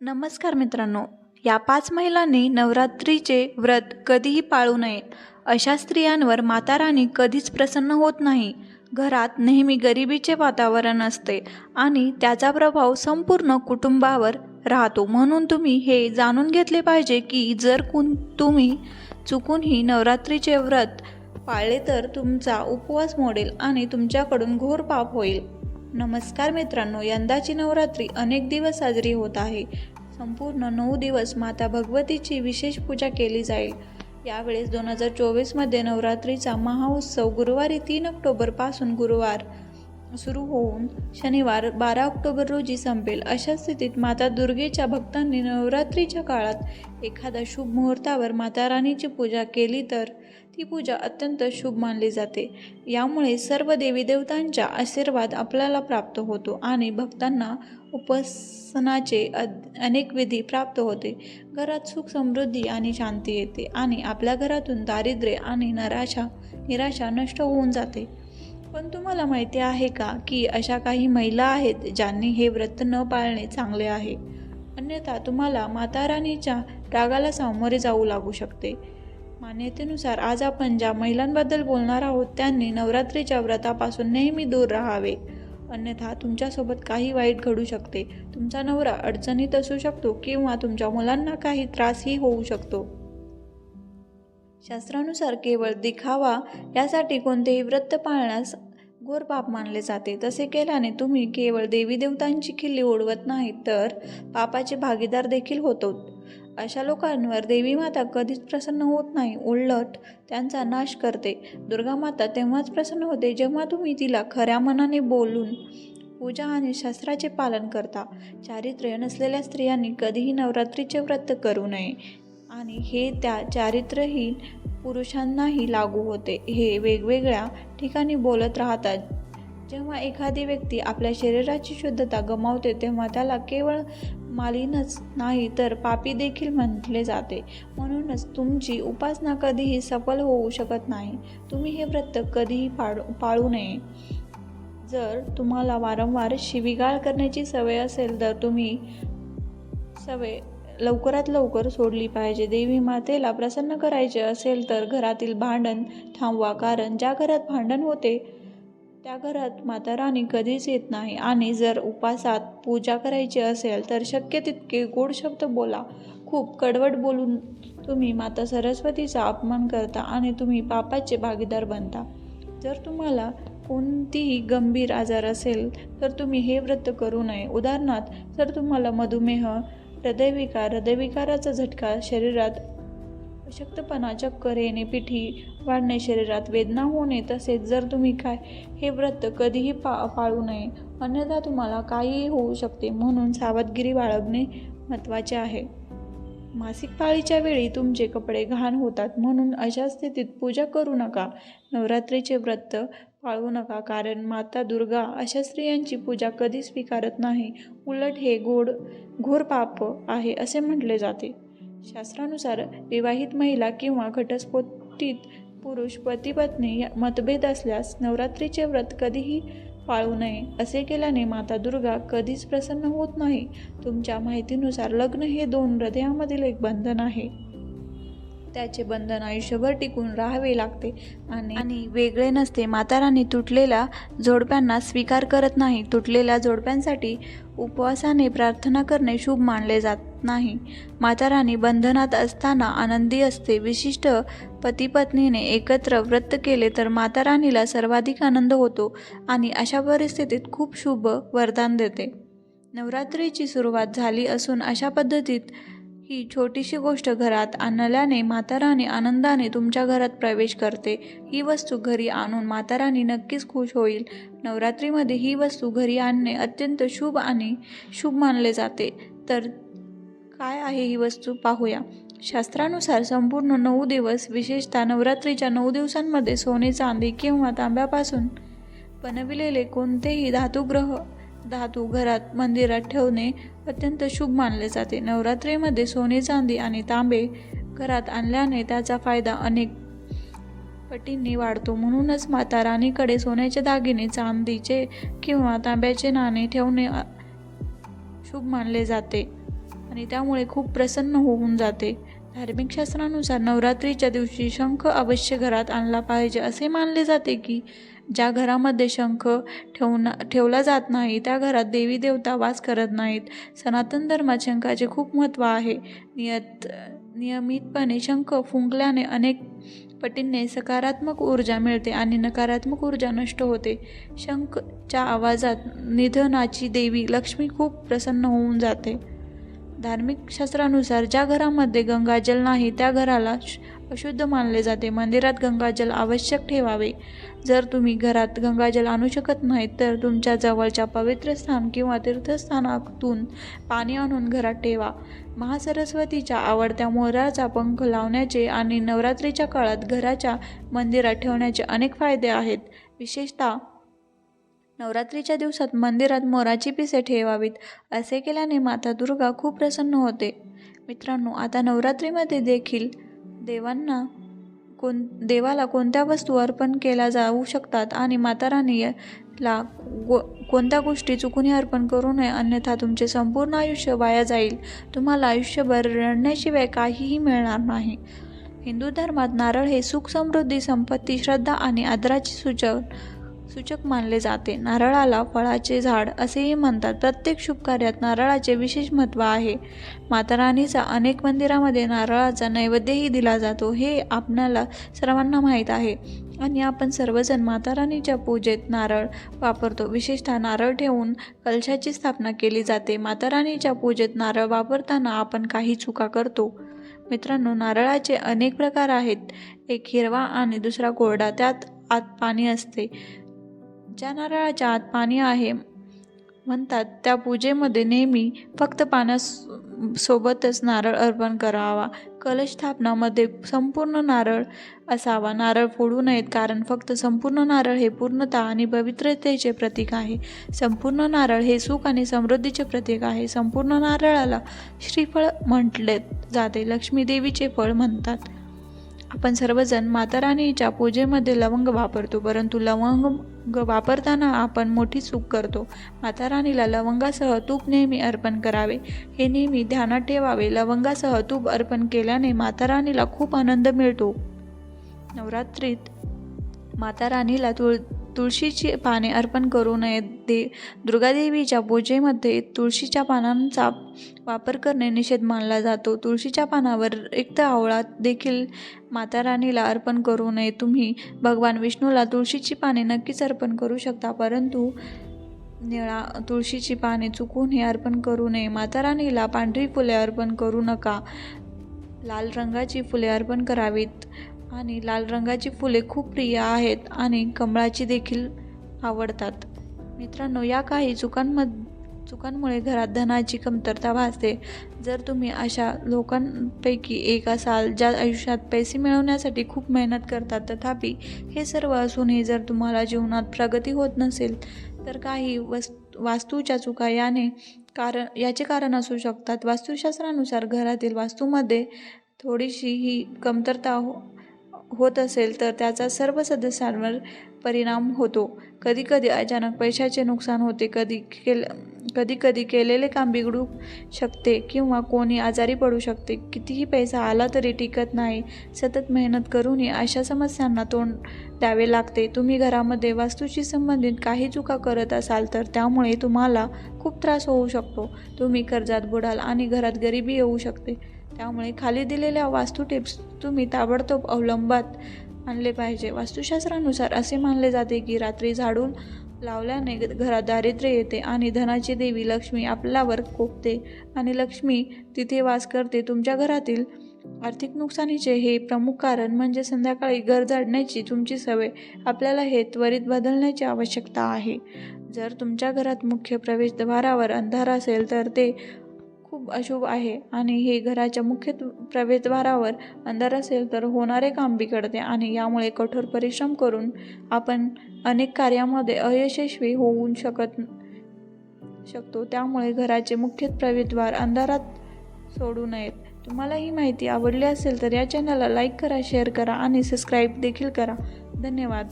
नमस्कार मित्रांनो या पाच महिलांनी नवरात्रीचे व्रत कधीही पाळू नये अशा स्त्रियांवर माता राणी कधीच प्रसन्न होत नाही. घरात नेहमी गरिबीचे वातावरण असते आणि त्याचा प्रभाव संपूर्ण कुटुंबावर राहतो. म्हणून तुम्ही हे जाणून घेतले पाहिजे की जर कुण तुम्ही चुकूनही नवरात्रीचे व्रत पाळले तर तुमचा उपवास मोडेल आणि तुमच्याकडून घोर पाप होईल. नमस्कार मित्रांनो यंदाची नवरात्री अनेक दिवस साजरी होत आहे. संपूर्ण नऊ दिवस माता भगवतीची विशेष पूजा केली जाईल. यावेळेस दोन हजार चोवीसमध्ये नवरात्रीचा महाउत्सव गुरुवारी तीन ऑक्टोबरपासून गुरुवार. सुरू होऊन शनिवार बारा ऑक्टोबर रोजी संपेल. अशा स्थितीत माता दुर्गेच्या भक्तांनी नवरात्रीच्या काळात एखाद्या शुभ मुहूर्तावर माता राणीची पूजा केली तर ती पूजा अत्यंत शुभ मानली जाते. यामुळे सर्व देवी देवतांचा आशीर्वाद आपल्याला प्राप्त होतो आणि भक्तांना उपासनाचे अद- अनेक विधी प्राप्त होते. घरात सुख समृद्धी आणि शांती येते आणि आपल्या घरातून दारिद्र्य आणि नराशा निराशा नष्ट होऊन जाते. पण तुम्हाला माहिती आहे का की अशा काही महिला आहेत ज्यांनी हे व्रत न पाळणे चांगले आहे? अन्यथा तुम्हाला माता राणीच्या रागाला सामोरे जाऊ लागू शकते. मान्यतेनुसार आज आपण ज्या महिलांबद्दल बोलणार आहोत त्यांनी नवरात्रीच्या व्रतापासून नेहमी दूर राहावे. अन्यथा तुमच्यासोबत काही वाईट घडू शकते. तुमचा नवरा अडचणीत असू शकतो किंवा तुमच्या मुलांना काही त्रासही होऊ शकतो. शास्त्रानुसार केवळ दिखावा यासाठी कोणतेही व्रत पाळण्यास घोर पाप मानले जाते. तसे केल्याने तुम्ही केवळ देवी देवतांची खिल्ली ओढवत नाही तर पापाचे भागीदार देखील होतो. अशा लोकांवर देवी माता कधीच प्रसन्न होत नाही उलट त्यांचा नाश करते. दुर्गा माता तेव्हाच प्रसन्न होते जेव्हा तुम्ही तिला खऱ्या मनाने बोलून पूजा आणि शास्त्राचे पालन करता. चारित्र्य नसलेल्या स्त्रियांनी कधीही नवरात्रीचे व्रत करू नये. आणि हे त्या चारित्र्यहीन पुरुषांनाही लागू होते. हे वेगवेगळ्या ठिकाणी बोलत राहतात. जेव्हा एखादी व्यक्ती आपल्या शरीराची शुद्धता गमावते तेव्हा त्याला केवळ मालिनच नाही तर पापी देखील म्हटले जाते. म्हणूनच तुमची उपासना कधीही सफल होऊ शकत नाही. तुम्ही हे व्रत कधीही पाळू पाळू नये. जर तुम्हाला वारंवार शिवीगाळ करण्याची सवय असेल तर तुम्ही सवय लवकरात लवकर सोडली पाहिजे. देवी मातेला प्रसन्न करायचे असेल तर घरातील भांडण थांबवा कारण ज्या घरात भांडण होते त्या घरात माता राणी कधीच येत नाही. आणि जर उपासात पूजा करायची असेल तर शक्य तितके गोड शब्द बोला. खूप कडवट बोलून तुम्ही माता सरस्वतीचा अपमान करता आणि तुम्ही पापाचे भागीदार बनता. जर तुम्हाला कोणतीही गंभीर आजार असेल तर तुम्ही हे व्रत करू नये. उदाहरणार्थ जर तुम्हाला मधुमेह हृदयविकार हृदयविकाराचा झटका शरीरात अशक्तपणा चक्कर येणे पिठी वाढणे शरीरात वेदना होणे तसेच जर तुम्ही काय हे व्रत कधीही पा पाळू नये. अन्यथा तुम्हाला काहीही होऊ शकते म्हणून सावधगिरी बाळगणे महत्त्वाचे आहे. मासिक पाळीच्या वेळी तुमचे कपडे घाण होतात म्हणून अशा स्थितीत पूजा करू नका. नवरात्रीचे व्रत पाळू नका कारण माता दुर्गा अशा स्त्रियांची पूजा कधी स्वीकारत नाही. उलट हे गोड घोर पाप आहे असे म्हटले जाते. शास्त्रानुसार विवाहित महिला किंवा घटस्फोटीत पुरुष पती पत्नी या- मतभेद असल्यास नवरात्रीचे व्रत कधीही पाळू नये. असे केल्याने माता दुर्गा कधीच प्रसन्न होत नाही. तुमच्या माहितीनुसार लग्न हे दोन हृदयामधील एक बंधन आहे. त्याचे बंधन आयुष्यभर टिकून राहावे लागते. आणि आणि वेगळे नसते. माता तुटलेल्या जोडप्यांना स्वीकार करत नाही. तुटलेल्या जोडप्यांसाठी उपवासाने प्रार्थना करणे शुभ मानले जात नाही. माता बंधनात असताना आनंदी असते. विशिष्ट पतीपत्नीने एकत्र व्रत केले तर माताराणीला सर्वाधिक आनंद होतो आणि अशा परिस्थितीत खूप शुभ वरदान देते. नवरात्रीची सुरुवात झाली असून अशा पद्धतीत ही छोटीशी गोष्ट घरात आणल्याने माता आनंदाने तुमच्या घरात प्रवेश करते. ही वस्तू घरी आणून माता नक्कीच खुश होईल. नवरात्रीमध्ये ही वस्तू घरी आणणे अत्यंत शुभ आणि शुभ मानले जाते. तर काय आहे ही वस्तू पाहूया. शास्त्रानुसार संपूर्ण नऊ दिवस विशेषतः नवरात्रीच्या नऊ दिवसांमध्ये सोने चांदी किंवा तांब्यापासून बनविलेले कोणतेही धातुग्रह धातू घरात मंदिरात ठेवणे अत्यंत शुभ मानले जाते. नवरात्रीमध्ये सोने चांदी आणि तांबे घरात आणल्याने त्याचा फायदा अनेक पटींनी वाढतो. म्हणूनच माता राणीकडे सोन्याचे दागिने चांदीचे किंवा तांब्याचे नाणे ठेवणे शुभ मानले जाते आणि त्यामुळे खूप प्रसन्न होऊन जाते. धार्मिक शास्त्रानुसार नवरात्रीच्या दिवशी शंख अवश्य घरात आणला पाहिजे असे मानले जाते की ज्या घरामध्ये शंख ठेवना ठेवला जात नाही त्या घरात देवी देवता वास करत नाहीत. सनातन धर्मात शंखाचे खूप महत्त्व आहे. नियत नियमितपणे शंख फुंकल्याने अनेक पटींनी सकारात्मक ऊर्जा मिळते आणि नकारात्मक ऊर्जा नष्ट होते. शंखच्या आवाजात निधनाची देवी लक्ष्मी खूप प्रसन्न होऊन जाते. धार्मिक शास्त्रानुसार ज्या घरामध्ये गंगाजल नाही त्या घराला अशुद्ध मानले जाते. मंदिरात गंगाजल आवश्यक ठेवावे. जर तुम्ही घरात गंगाजल आणू शकत नाही तर तुमच्या जवळच्या पवित्र स्थान किंवा तीर्थस्थानातून पाणी आणून घरात ठेवा. महासरस्वतीच्या आवडत्या मोराचा पंख लावण्याचे आणि नवरात्रीच्या काळात घराच्या मंदिरात ठेवण्याचे अनेक फायदे आहेत. विशेषतः नवरात्रीच्या दिवसात मंदिरात मोराची पिसे ठेवावीत असे केल्याने माता दुर्गा खूप प्रसन्न होते. मित्रांनो आता नवरात्रीमध्ये देखील देवांना कोण देवाला कोणत्या वस्तू अर्पण केल्या जाऊ शकतात आणि माता राणीला गो कोणत्या गोष्टी चुकूनही अर्पण करू नये अन्यथा तुमचे संपूर्ण आयुष्य वाया जाईल. तुम्हाला आयुष्यभर रडण्याशिवाय काहीही मिळणार नाही. हिंदू धर्मात नारळ हे सुख समृद्धी संपत्ती श्रद्धा आणि आदराचे सूचक सूचक मानले जाते. नारळाला फळाचे झाड असेही म्हणतात. प्रत्येक शुभ कार्यात नारळाचे विशेष महत्त्व आहे. माताराणीचा अनेक मंदिरामध्ये नारळाचा नैवेद्यही दिला जातो. हे आपणाला सर्वांना माहीत आहे. आणि आपण सर्वजण माताराणीच्या पूजेत नारळ वापरतो. विशेषतः नारळ ठेवून कलशाची स्थापना केली जाते. माताराणीच्या पूजेत नारळ वापरताना आपण काही चुका करतो. मित्रांनो नारळाचे अनेक प्रकार आहेत. एक हिरवा आणि दुसरा कोरडा त्यात आत पाणी असते. ज्या नारळाच्या आत पाणी आहे म्हणतात त्या पूजेमध्ये नेहमी फक्त पाण्यास सोबतच नारळ अर्पण करावा. कलश स्थापनामध्ये संपूर्ण नारळ असावा. नारळ फोडू नयेत कारण फक्त संपूर्ण नारळ हे पूर्णता आणि पवित्रतेचे प्रतीक आहे. संपूर्ण नारळ हे सुख आणि समृद्धीचे प्रतीक आहे. संपूर्ण नारळाला श्रीफळ म्हटले जाते. लक्ष्मी देवीचे फळ म्हणतात. आपण सर्वजण माता राणीच्या पूजेमध्ये लवंग वापरतो परंतु लवंग वापरताना आपण मोठी चूक करतो. माता राणीला लवंगासह तूप नेहमी अर्पण करावे. हे नेहमी ध्यानात ठेवावे. लवंगासह तूप अर्पण केल्याने माता राणीला खूप आनंद मिळतो. नवरात्रीत माता राणीला तुळ तुळशीची पाने अर्पण करू नये. दे दुर्गादेवीच्या पूजेमध्ये तुळशीच्या पानांचा वापर करणे निषेध मानला जातो. तुळशीच्या पानावर रिक्त आवळा देखील माता राणीला अर्पण करू नये. तुम्ही भगवान विष्णूला तुळशीची पाने नक्कीच अर्पण करू शकता परंतु निळा तुळशीची पाने चुकून हे अर्पण करू नये. माता राणीला पांढरी फुले अर्पण करू नका. लाल रंगाची फुले अर्पण करावीत. आणि लाल रंगाची फुले खूप प्रिय आहेत आणि कमळाची देखील आवडतात. मित्रांनो या काही चुकांमध चुकांमुळे घरात धनाची कमतरता भासते. जर तुम्ही अशा लोकांपैकी एक असाल ज्या आयुष्यात पैसे मिळवण्यासाठी खूप मेहनत करतात तथापि हे सर्व असूनही जर तुम्हाला जीवनात प्रगती होत नसेल तर काही वस् वास्तूच्या चुका याने कारण याचे कारण असू शकतात. वास्तुशास्त्रानुसार घरातील वास्तूमध्ये थोडीशी ही कमतरता हो होत असेल तर त्याचा सर्व सदस्यांवर परिणाम होतो. कधीकधी अचानक पैशाचे नुकसान होते कधी केल कधी कधी केलेले काम बिघडू शकते किंवा कोणी आजारी पडू शकते. कितीही पैसा आला तरी टिकत नाही. सतत मेहनत करूनही अशा समस्यांना तोंड द्यावे लागते. तुम्ही घरामध्ये वास्तूशी संबंधित काही चुका करत असाल तर त्यामुळे तुम्हाला खूप त्रास होऊ शकतो. तुम्ही कर्जात बुडाल आणि घरात गरिबी येऊ शकते. त्यामुळे खाली दिलेल्या वास्तू टिप्स तुम्ही ताबडतोब अवलंबात आणले पाहिजे. वास्तुशास्त्रानुसार असे मानले जाते की रात्री झाडून लावल्याने घरात दारिद्र्य येते आणि धनाची देवी लक्ष्मी आपल्यावर कोपते आणि लक्ष्मी तिथे वास करते. तुमच्या घरातील आर्थिक नुकसानीचे हे प्रमुख कारण म्हणजे संध्याकाळी घर झाडण्याची तुमची सवय. आपल्याला हे त्वरित बदलण्याची आवश्यकता आहे. जर तुमच्या घरात मुख्य प्रवेशद्वारावर अंधार असेल तर ते खूप अशुभ आहे आणि हे घराच्या मुख्य प्रवेशद्वारावर अंधार असेल तर होणारे काम बिघडते आणि यामुळे कठोर परिश्रम करून आपण अनेक कार्यामध्ये अयशस्वी होऊ शकत शकतो. त्यामुळे घराचे मुख्य प्रवेशद्वार अंधारात सोडू नयेत. तुम्हाला ही माहिती आवडली असेल तर या चॅनलला लाईक करा शेअर करा आणि सबस्क्राईब देखील करा. धन्यवाद.